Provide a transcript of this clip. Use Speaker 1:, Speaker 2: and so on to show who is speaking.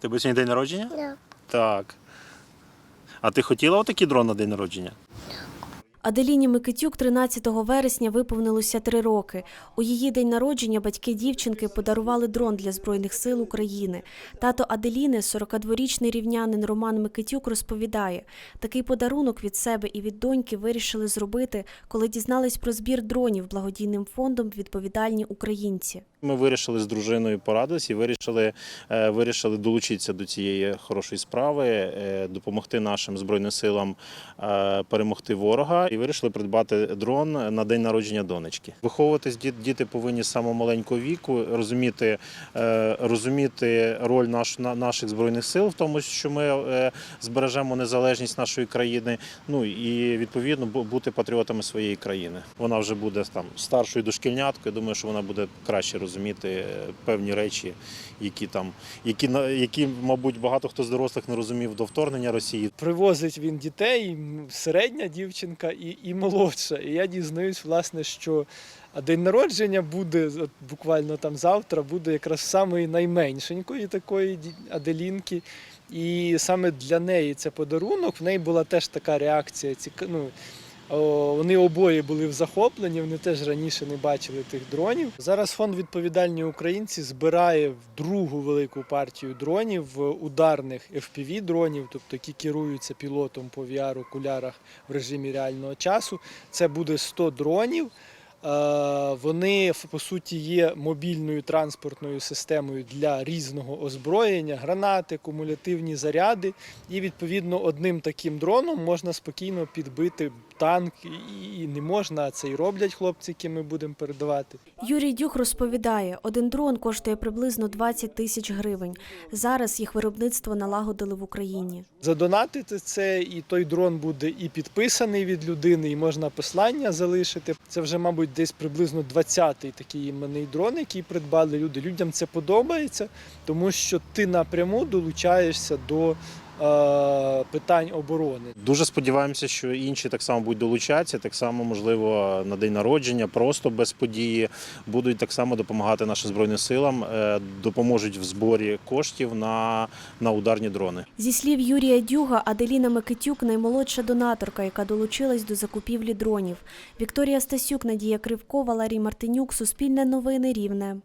Speaker 1: Тебе сьогодні день народження?
Speaker 2: Так.
Speaker 1: Так. А ти хотіла отакий дрон на день народження?
Speaker 3: Аделіні Микитюк 13 вересня виповнилося три роки. У її день народження батьки дівчинки подарували дрон для Збройних сил України. Тато Аделіни, 42-річний рівнянин Роман Микитюк, розповідає, такий подарунок від себе і від доньки вирішили зробити, коли дізнались про збір дронів благодійним фондом відповідальні українці.
Speaker 1: Ми вирішили з дружиною порадитися і вирішили, е, вирішили долучитися до цієї хорошої справи, е, допомогти нашим збройним силам е, перемогти ворога. І вирішили придбати дрон на день народження донечки. Виховуватись діт- діти повинні з самого маленького віку, розуміти, е, розуміти роль наш, на- наших збройних сил в тому, що ми е, збережемо незалежність нашої країни. Ну і відповідно бу- бути патріотами своєї країни. Вона вже буде там старшою дошкільняткою. Думаю, що вона буде краще розуміти е, певні речі, які там, які які, мабуть, багато хто з дорослих не розумів до вторгнення Росії.
Speaker 4: Привозить він дітей, середня дівчинка і, і молодша. І я дізнаюсь, власне, що день народження буде от буквально там завтра, буде якраз самої найменшенької такої Аделінки. І саме для неї це подарунок. В неї була теж така реакція. Ну, вони обоє були в захопленні, вони теж раніше не бачили тих дронів. Зараз фонд відповідальні українці збирає другу велику партію дронів ударних FPV дронів, тобто які керуються пілотом по VR-окулярах в режимі реального часу. Це буде 100 дронів. Е, Вони по суті є мобільною транспортною системою для різного озброєння, гранати, кумулятивні заряди. І відповідно одним таким дроном можна спокійно підбити танк, і- не можна, це і роблять хлопці, які ми будемо передавати.
Speaker 3: Юрій Дюх розповідає, один дрон коштує приблизно 20 тисяч гривень. Зараз їх виробництво налагодили в Україні.
Speaker 4: Задонатити це, і той дрон буде і підписаний від людини, і можна послання залишити. Це вже, мабуть, десь приблизно 20-й такий іменний дрон, який придбали люди. Людям це подобається, тому що ти напряму долучаєшся до е, питань оборони.
Speaker 1: Дуже сподіваємося, що інші так само будуть долучатися, так само, можливо, на день народження, просто без події, будуть так само допомагати нашим збройним силам, е, допоможуть в зборі коштів на, на ударні дрони.
Speaker 3: Зі слів Юрія Дюга, Аделіна Микитюк наймолодша донаторка, яка долучилась до закупівлі дронів. Вікторія Стасюк, Надія Кривко, Валерій Мартинюк, Суспільне новини Рівне.